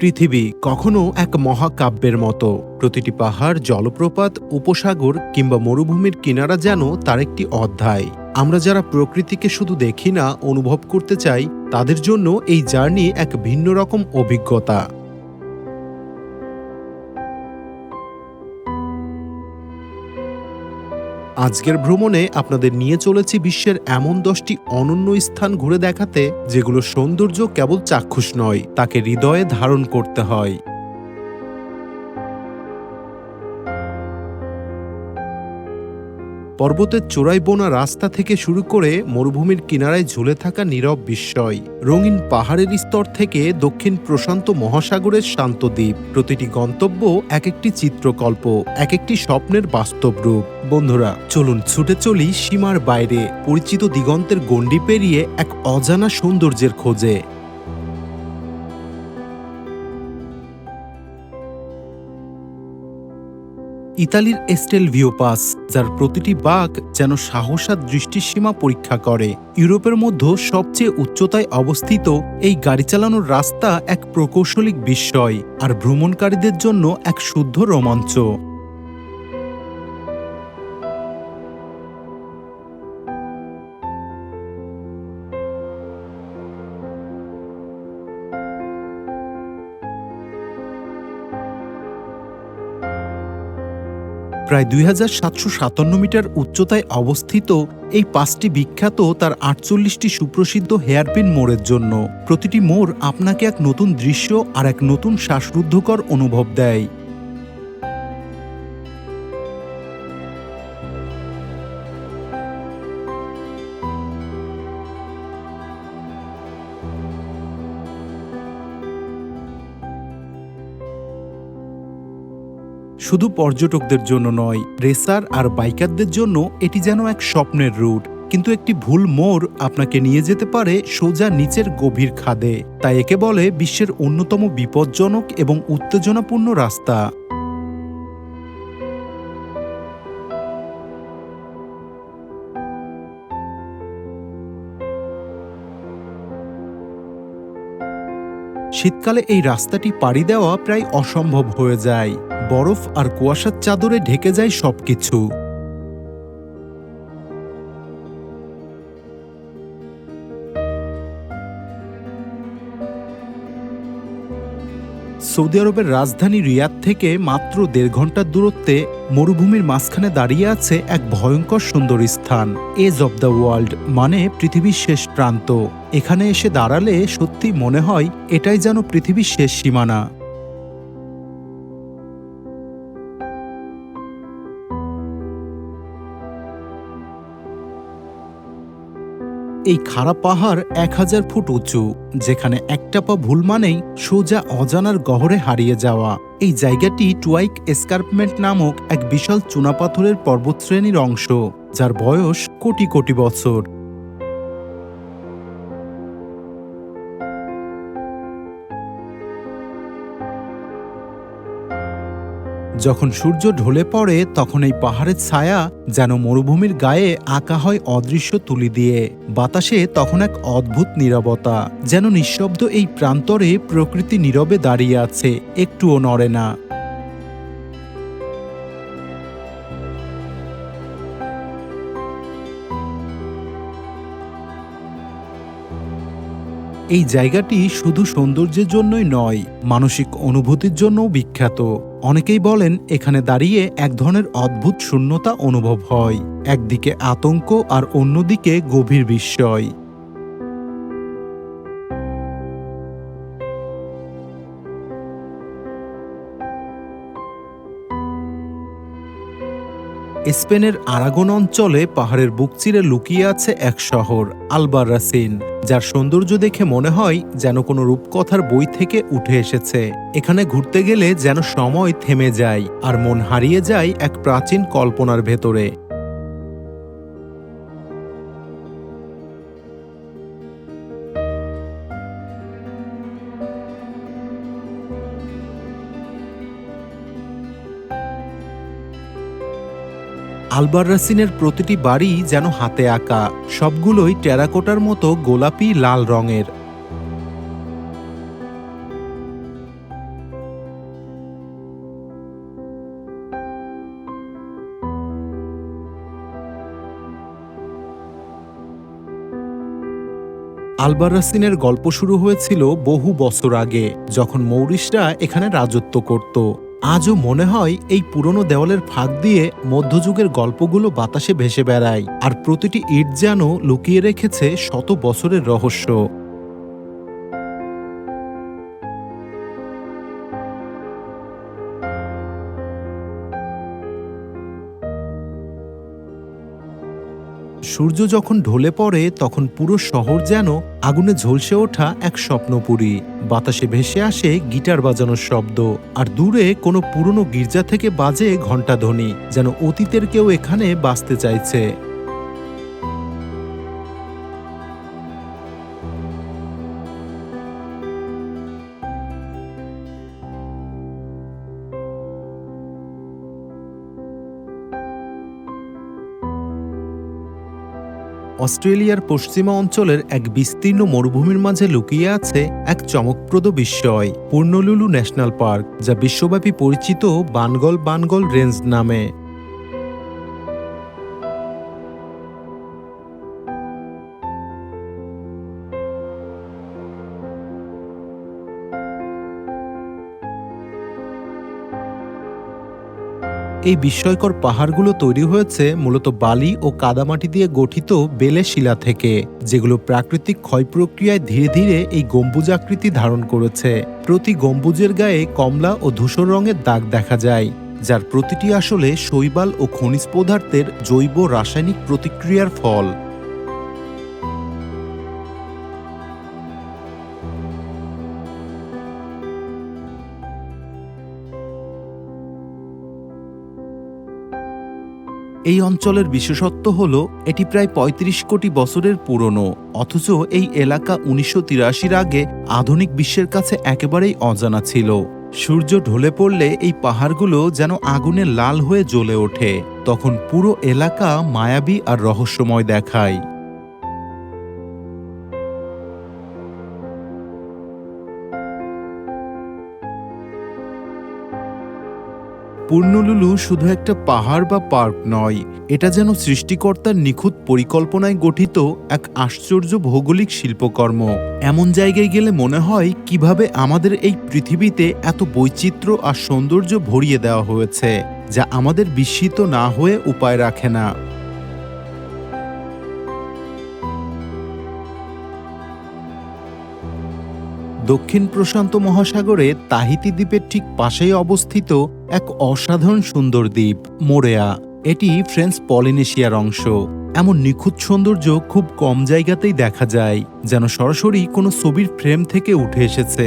পৃথিবী কখনো এক মহাকাব্যের মতো। প্রতিটি পাহাড়, জলপ্রপাত, উপসাগর কিংবা মরুভূমির কিনারা যেন তার একটি অধ্যায়। আমরা যারা প্রকৃতিকে শুধু দেখি না, অনুভব করতে চাই, তাদের জন্য এই জার্নি এক ভিন্ন রকম অভিজ্ঞতা। আজকের ভ্রমণে আপনাদের নিয়ে চলেছি বিশ্বের এমন দশটি অনন্য স্থান ঘুরে দেখাতে, যেগুলো সৌন্দর্য কেবল চাক্ষুষ নয়, তাকে হৃদয়ে ধারণ করতে হয়। পর্বতের চূড়ায় বোনা রাস্তা থেকে শুরু করে মরুভূমির কিনারায় ঝুলে থাকা নীরব বিস্ময়। রঙিন পাহাড়ের স্তর থেকে দক্ষিণ প্রশান্ত মহাসাগরের শান্ত দ্বীপ। প্রতিটি গন্তব্য এক একটি চিত্রকল্প, এক একটি স্বপ্নের বাস্তব রূপ। বন্ধুরা, চলুন ছুটে চলি সীমার বাইরে। পরিচিত দিগন্তের গণ্ডি পেরিয়ে এক অজানা সৌন্দর্যের খোঁজে। ইতালির এস্টেল ভিওপাস যার প্রতিটি বাঘ যেন সাহসাত দৃষ্টিসীমা পরীক্ষা করে। ইউরোপের মধ্যে সবচেয়ে উচ্চতায় অবস্থিত এই গাড়ি চালানোর রাস্তা এক প্রকৌশলিক বিস্ময়, আর ভ্রমণকারীদের জন্য এক শুদ্ধ রোমাঞ্চ। প্রায় দুই হাজার সাতশো সাতান্ন মিটার উচ্চতায় অবস্থিত এই পাঁচটি বিখ্যাত তার আটচল্লিশটি সুপ্রসিদ্ধ হেয়ারপিন মোড়ের জন্য। প্রতিটি মোড় আপনাকে এক নতুন দৃশ্য আর এক নতুন শ্বাসরুদ্ধকর অনুভব দেয়। শুধু পর্যটকদের জন্য নয়, রেসার আর বাইকারদের জন্য এটি যেন এক স্বপ্নের রুট। কিন্তু একটি ভুল মোড় আপনাকে নিয়ে যেতে পারে সোজা নিচের গভীর খাদে। তাই একে বলে বিশ্বের অন্যতম বিপজ্জনক এবং উত্তেজনাপূর্ণ রাস্তা। শীতকালে এই রাস্তাটি পাড়ি দেওয়া প্রায় অসম্ভব হয়ে যায়। বরফ আর কুয়াশার চাদরে ঢেকে যায় সবকিছু। সৌদি আরবের রাজধানী রিয়াদ থেকে মাত্র দেড় ঘণ্টার দূরত্বে মরুভূমির মাঝখানে দাঁড়িয়ে আছে এক ভয়ঙ্কর সুন্দর স্থান এজ অব দ্য ওয়ার্ল্ড মানে পৃথিবীর শেষ প্রান্ত। এখানে এসে দাঁড়ালে সত্যি মনে হয় এটাই যেন পৃথিবীর শেষ সীমানা। এই খাড়া পাহাড় এক হাজার ফুট উঁচু, যেখানে একটা পা ভুল মানেই সোজা অজানার গহরে হারিয়ে যাওয়া। এই জায়গাটি টুয়াইক এসকার্পমেন্ট নামক এক বিশাল চুনাপাথরের পর্বতশ্রেণীর অংশ, যার বয়স কোটি কোটি বছর। যখন সূর্য ঢলে পড়ে, তখন এই পাহাড়ের ছায়া যেন মরুভূমির গায়ে আঁকা হয় অদৃশ্য তুলি দিয়ে। বাতাসে তখন এক অদ্ভুত নীরবতা, যেন নিঃশব্দ এই প্রান্তরে প্রকৃতি নীরবে দাঁড়িয়ে আছে, একটুও নড়ে না। এই জায়গাটি শুধু সৌন্দর্যের জন্যই নয়, মানসিক অনুভূতির জন্যও বিখ্যাত। অনেকেই বলেন, এখানে দাঁড়িয়ে এক ধরনের অদ্ভুত শূন্যতা অনুভব হয়। একদিকে আতঙ্ক আর অন্যদিকে গভীর বিস্ময়। স্পেনের আরাগন অঞ্চলে পাহাড়ের বুক চিরে লুকিয়ে আছে এক শহর আলবার রাসিন যার সৌন্দর্য দেখে মনে হয় যেন কোনো রূপকথার বই থেকে উঠে এসেছে। এখানে ঘুরতে গেলে যেন সময় থেমে যায় আর মন হারিয়ে যায় এক প্রাচীন কল্পনার ভেতরে। আলবার্রাসিনের প্রতিটি বাড়ি যেন হাতে আঁকা, সবগুলোই টেরাকোটার মতো গোলাপি লাল রঙের। আলবারাসিনের গল্প শুরু হয়েছিল বহু বছর আগে, যখন মৌরিশরা এখানে রাজত্ব করত। আজও মনে হয় এই পুরনো দেওয়ালের ফাঁক দিয়ে মধ্যযুগের গল্পগুলো বাতাসে ভেসে বেড়ায়, আর প্রতিটি ইট যেন লুকিয়ে রেখেছে শত বছরের রহস্য। সূর্য যখন ঢলে পড়ে, তখন পুরো শহর যেন আগুনে ঝলসে ওঠা এক স্বপ্নপুরী। বাতাসে ভেসে আসে গিটার বাজানোর শব্দ, আর দূরে কোনো পুরনো গির্জা থেকে বাজে ঘণ্টা ধ্বনি যেন অতীতের কেউ এখানে বাঁচতে চাইছে। অস্ট্রেলিয়ার পশ্চিমা অঞ্চলের এক বিস্তীর্ণ মরুভূমির মাঝে লুকিয়ে আছে এক চমকপ্রদ বিস্ময়, পূর্ণলুলু ন্যাশনাল পার্ক, যা বিশ্বব্যাপী পরিচিত বানগল বানগল রেঞ্জ নামে। এই বিস্ময়কর পাহাড়গুলো তৈরি হয়েছে মূলত বালি ও কাদামাটি দিয়ে গঠিত বেলে শিলা থেকে, যেগুলো প্রাকৃতিক ক্ষয় প্রক্রিয়ায় ধীরে ধীরে এই গম্বুজাকৃতি ধারণ করেছে। প্রতি গম্বুজের গায়ে কমলা ও ধূসর রঙের দাগ দেখা যায়, যার প্রতিটি আসলে শৈবাল ও খনিজ পদার্থের জৈব রাসায়নিক প্রতিক্রিয়ার ফল। এই অঞ্চলের বিশেষত্ব হল, এটি প্রায় ৩৫ কোটি বছরের পুরনো, অথচ এই এলাকা উনিশশো আগে আধুনিক বিশ্বের কাছে একেবারেই অজানা ছিল। সূর্য ঢলে পড়লে এই পাহাড়গুলো যেন আগুনে লাল হয়ে জ্বলে ওঠে। তখন পুরো এলাকা মায়াবী আর রহস্যময় দেখায়। পূর্ণলুলু শুধু একটা পাহাড় বা পার্ক নয়, এটা যেন সৃষ্টিকর্তার নিখুঁত পরিকল্পনায় গঠিত এক আশ্চর্য ভৌগোলিক শিল্পকর্ম। এমন জায়গায় গেলে মনে হয় কীভাবে আমাদের এই পৃথিবীতে এত বৈচিত্র্য আর সৌন্দর্য ভরিয়ে দেওয়া হয়েছে, যা আমাদের বিস্মিত না হয়ে উপায় রাখে না। দক্ষিণ প্রশান্ত মহাসাগরে তাহিতি দ্বীপের ঠিক পাশেই অবস্থিত এক অসাধারণ সুন্দর দ্বীপ, মোরেয়া। এটি ফ্রেঞ্চ পলিনেশিয়ার অংশ। এমন নিখুঁত সৌন্দর্য খুব কম জায়গাতেই দেখা যায়, যেন সরাসরি কোনো ছবির ফ্রেম থেকে উঠে এসেছে।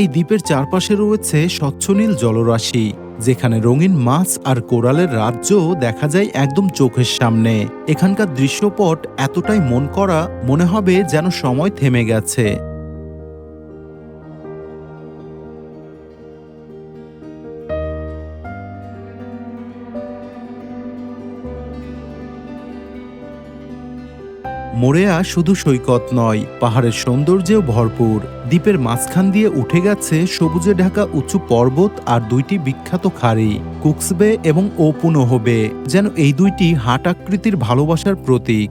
এই দ্বীপের চারপাশে রয়েছে স্বচ্ছ নীল জলরাশি। যেখানে রঙিন মাছ আর কোরালের রাজ্য দেখা যায় একদম চোখের সামনে। এখানকার দৃশ্যপট এতটাই মন করা মনে হবে যেন সময় থেমে গেছে। মোরেয়া শুধু সৈকত নয়, পাহাড়ের সৌন্দর্যেও ভরপুর। দ্বীপের মাঝখান দিয়ে উঠে গেছে সবুজে ঢাকা উঁচু পর্বত আর দুইটি বিখ্যাত খাড়ি, কুকসবে এবং ওপুনোহবে যেন এই দুইটি হাট আকৃতির ভালোবাসার প্রতীক।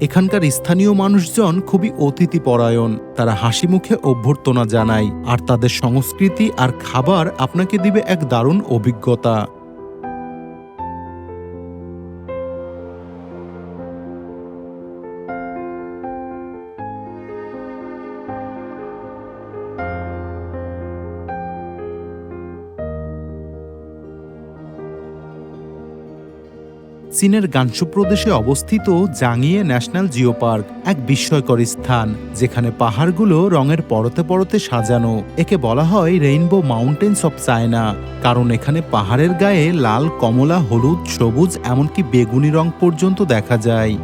এখানকার স্থানীয় মানুষজন খুবই অতিথি পরায়ণ তারা হাসি মুখে অভ্যর্থনা জানায়, আর তাদের সংস্কৃতি আর খাবার আপনাকে দিবে এক দারুণ অভিজ্ঞতা। চীনের গানসু প্রদেশে অবস্থিত জাংইয়ে ন্যাশনাল জিও পার্ক এক বিস্ময়কর স্থান, যেখানে পাহাড়গুলো রঙের পরতে পরতে সাজানো। একে বলা হয় রেইনবো মাউন্টেন্স অফ চায়না কারণ এখানে পাহাড়ের গায়ে লাল, কমলা, হলুদ, সবুজ, এমনকি বেগুনি রং পর্যন্ত দেখা যায়।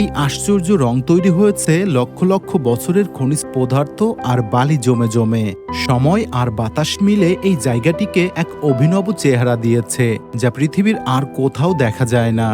এই আশ্চর্য রং তৈরি হয়েছে লক্ষ লক্ষ বছরের খনিজ পদার্থ আর বালি জমে জমে। সময় আর বাতাস মিলে এই জায়গাটিকে এক অভিনব চেহারা দিয়েছে, যা পৃথিবীর আর কোথাও দেখা যায় না।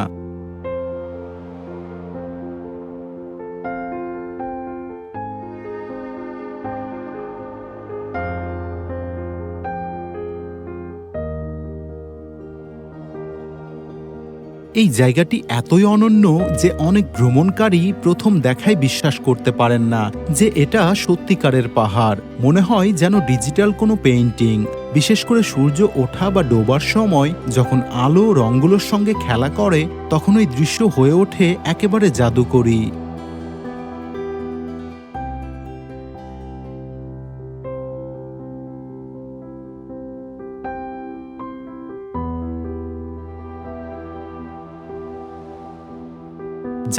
এই জায়গাটি এতই অনন্য যে অনেক ভ্রমণকারী প্রথম দেখায় বিশ্বাস করতে পারেন না যে এটা সত্যিকারের পাহাড়। মনে হয় যেন ডিজিটাল কোনো পেইন্টিং। বিশেষ করে সূর্য ওঠা বা ডোবার সময় যখন আলো রঙগুলোর সঙ্গে খেলা করে, তখন ওই দৃশ্য হয়ে ওঠে একেবারে জাদুকরী।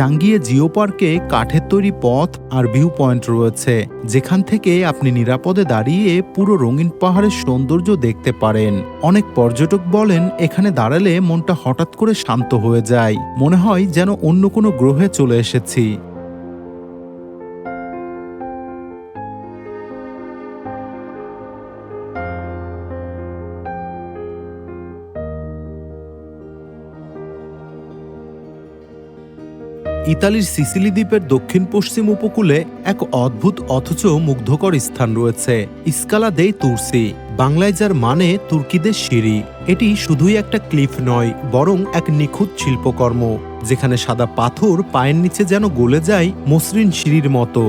জাঙ্গিয়ে জিও পার্কে কাঠের তৈরি পথ আর ভিউ পয়েন্ট রয়েছে, যেখান থেকে আপনি নিরাপদে দাঁড়িয়ে পুরো রঙিন পাহাড়ের সৌন্দর্য দেখতে পারেন। অনেক পর্যটক বলেন, এখানে দাঁড়ালে মনটা হঠাৎ করে শান্ত হয়ে যায়। মনে হয় যেন অন্য কোনো গ্রহে চলে এসেছি। ইতালির সিসিলি দ্বীপের দক্ষিণ পশ্চিম উপকূলে এক অদ্ভুত অথচ মুগ্ধকর স্থান রয়েছে, ইস্কালা দেই তুর্সি। বাংলায় যার মানে তুর্কিদের সিঁড়ি। এটি শুধুই একটা ক্লিফ নয়, বরং এক নিখুঁত শিল্পকর্ম, যেখানে সাদা পাথর পায়ের নিচে যেন গলে যায় মসৃণ সিঁড়ির মতো।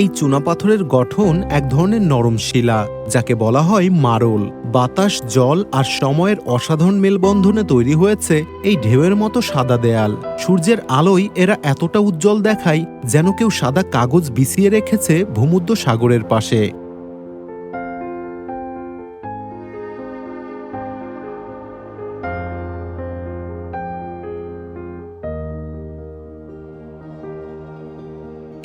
এই চুনাপাথরের গঠন এক ধরনের নরম শিলা, যাকে বলা হয় মারল। বাতাস, জল আর সময়ের অসাধারণ মেলবন্ধনে তৈরি হয়েছে এই ঢেউয়ের মতো সাদা দেয়াল। সূর্যের আলোয় এরা এতটা উজ্জ্বল দেখায় যেন কেউ সাদা কাগজ বিছিয়ে রেখেছে ভূমুদ্ধ সাগরের পাশে।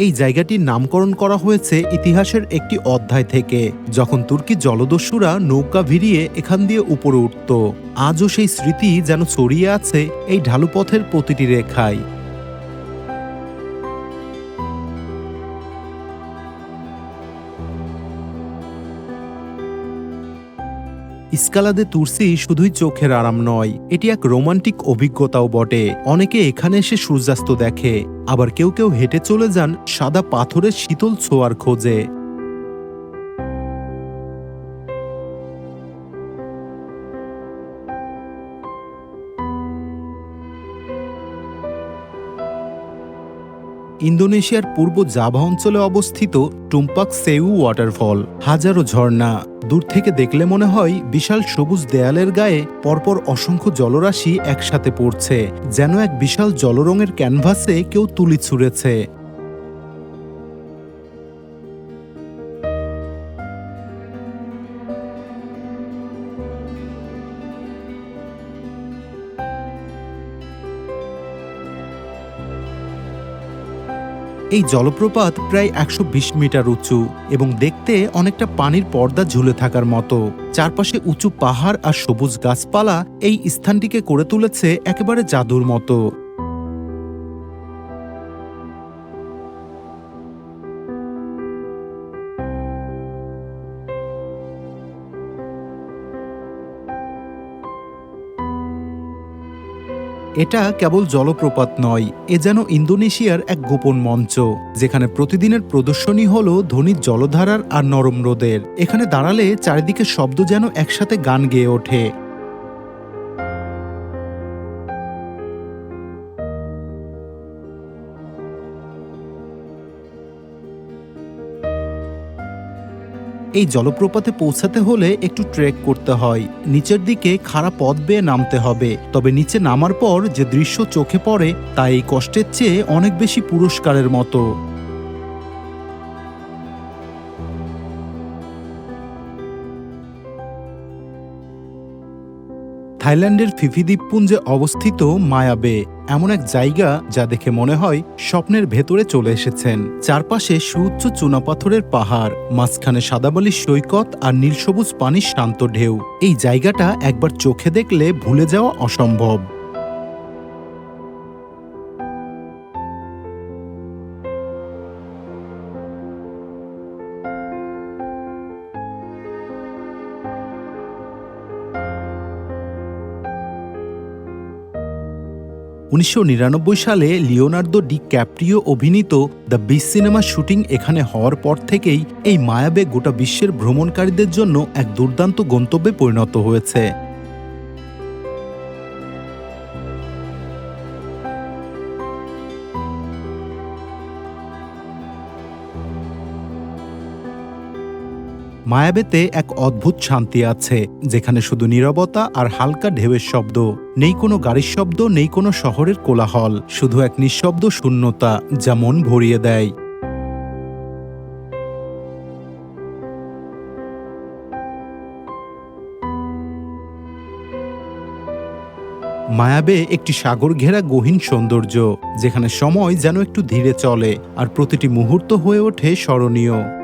এই জায়গাটির নামকরণ করা হয়েছে ইতিহাসের একটি অধ্যায় থেকে, যখন তুর্কি জলদস্যুরা নৌকা ভিড়িয়ে এখান দিয়ে উপরে উঠত। আজও সেই স্মৃতি যেন ছড়িয়ে আছে এই ঢালুপথের প্রতিটি রেখায়। ইস্কালাদে তুর্সি শুধুই চোখের আরাম নয়, এটি এক রোমান্টিক অভিজ্ঞতাও বটে। অনেকে এখানে এসে সূর্যাস্ত দেখে, আবার কেউ কেউ হেঁটে চলে যান সাদা পাথরের শীতল ছোয়ার খোঁজে। ইন্দোনেশিয়ার পূর্ব জাভা অঞ্চলে অবস্থিত টুম্পাক সেউ ওয়াটারফল। হাজারো ঝর্ণা। দূর থেকে দেখলে মনে হয় বিশাল সবুজ দেয়ালের গায়ে পরপর অসংখ্য জলরাশি একসাথে পড়ছে, যেন এক বিশাল জলরঙের ক্যানভাসে কেউ তুলি ছুঁড়েছে। এই জলপ্রপাত প্রায় একশো বিশ মিটার উঁচু এবং দেখতে অনেকটা পানির পর্দা ঝুলে থাকার মতো। চারপাশে উঁচু পাহাড় আর সবুজ গাছপালা এই স্থানটিকে করে তুলেছে একেবারে জাদুর মতো। এটা কেবল জলপ্রপাত নয়, এ যেন ইন্দোনেশিয়ার এক গোপন মঞ্চ, যেখানে প্রতিদিনের প্রদর্শনী হল ধনী জলধারার আর নরম রোদের। এখানে দাঁড়ালে চারিদিকে শব্দ যেন একসাথে গান গেয়ে ওঠে। এই জলপ্রপাতে পৌঁছাতে হলে একটু ট্রেক করতে হয়। নিচের দিকে খাড়া পথ বেয়ে নামতে হবে। তবে নিচে নামার পর যে দৃশ্য চোখে পড়ে, তা এই কষ্টের চেয়ে অনেক বেশি পুরস্কারের মতো। থাইল্যান্ডের ফিফি দ্বীপপুঞ্জে অবস্থিত মায়াবে এমন এক জায়গা যা দেখে মনে হয় স্বপ্নের ভেতরে চলে এসেছেন। চারপাশে সুউচ্চ চুনাপাথরের পাহাড়, মাঝখানে সাদাবালির সৈকত আর নীলসবুজ পানির শান্ত ঢেউ। এই জায়গাটা একবার চোখে দেখলে ভুলে যাওয়া অসম্ভব। উনিশশো নিরানব্বই সালে লিওনার্দো ডি ক্যাপ্রিও অভিনীত দ্য বিচ সিনেমা শুটিং এখানে হওয়ার পর থেকেই এই মায়াবে গোটা বিশ্বের ভ্রমণকারীদের জন্য এক দুর্দান্ত গন্তব্যে পরিণত হয়েছে। মায়াবেতে এক অদ্ভুত শান্তি আছে, যেখানে শুধু নীরবতা আর হালকা ঢেউয়ের শব্দ। নেই কোনো গাড়ির শব্দ, নেই কোনো শহরের কোলাহল, শুধু এক নিঃশব্দ শূন্যতা যা মন ভরিয়ে দেয়। মায়াবে একটি সাগর ঘেরা গহীন সৌন্দর্য, যেখানে সময় যেন একটু ধীরে চলে, আর প্রতিটি মুহূর্ত হয়ে ওঠে স্মরণীয়।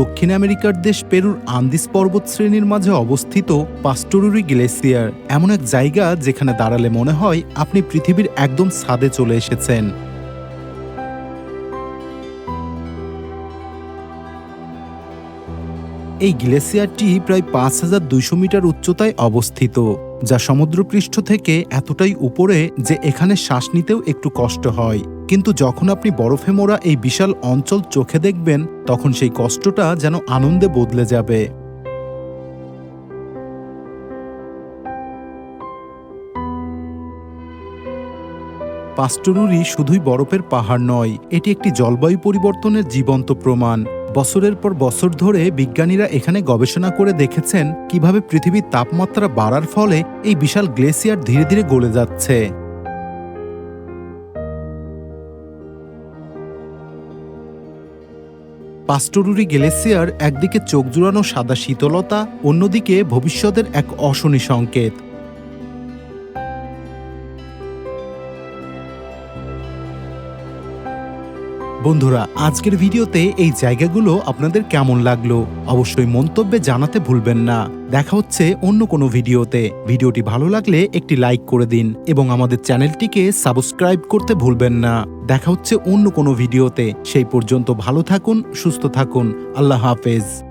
দক্ষিণ আমেরিকার দেশ পেরুর আন্দিস পর্বত শ্রেণির মাঝে অবস্থিত পাস্টোরুরি গ্লেসিয়ার। এমন এক জায়গা যেখানে দাঁড়ালে মনে হয় আপনি পৃথিবীর একদম ছাদে চলে এসেছেন। এই গ্লেসিয়ারটি প্রায় পাঁচ হাজার দুইশো মিটার উচ্চতায় অবস্থিত, যা সমুদ্রপৃষ্ঠ থেকে এতটাই উপরে যে এখানে শ্বাস নিতেও একটু কষ্ট হয়। কিন্তু যখন আপনি বরফে মোড়া এই বিশাল অঞ্চল চোখে দেখবেন, তখন সেই কষ্টটা যেন আনন্দে বদলে যাবে। পাস্টরুরি শুধুই বরফের পাহাড় নয়, এটি একটি জলবায়ু পরিবর্তনের জীবন্ত প্রমাণ। বছরের পর বছর ধরে বিজ্ঞানীরা এখানে গবেষণা করে দেখেছেন কীভাবে পৃথিবীর তাপমাত্রা বাড়ার ফলে এই বিশাল গ্লেসিয়ার ধীরে ধীরে গলে যাচ্ছে। পাস্টরুরি গ্লেসিয়ার একদিকে চোখ জুড়ানো সাদা শীতলতা অন্যদিকে ভবিষ্যতের এক অশনি সংকেত। বন্ধুরা, আজকের ভিডিওতে এই জায়গাগুলো আপনাদের কেমন লাগল অবশ্যই মন্তব্যে জানাতে ভুলবেন না। দেখা হচ্ছে অন্য কোনো ভিডিওতে। ভিডিওটি ভালো লাগলে একটি লাইক করে দিন এবং আমাদের চ্যানেলটিকে সাবস্ক্রাইব করতে ভুলবেন না। দেখা হচ্ছে অন্য কোনো ভিডিওতে। সেই পর্যন্ত ভালো থাকুন, সুস্থ থাকুন। আল্লাহ হাফেজ।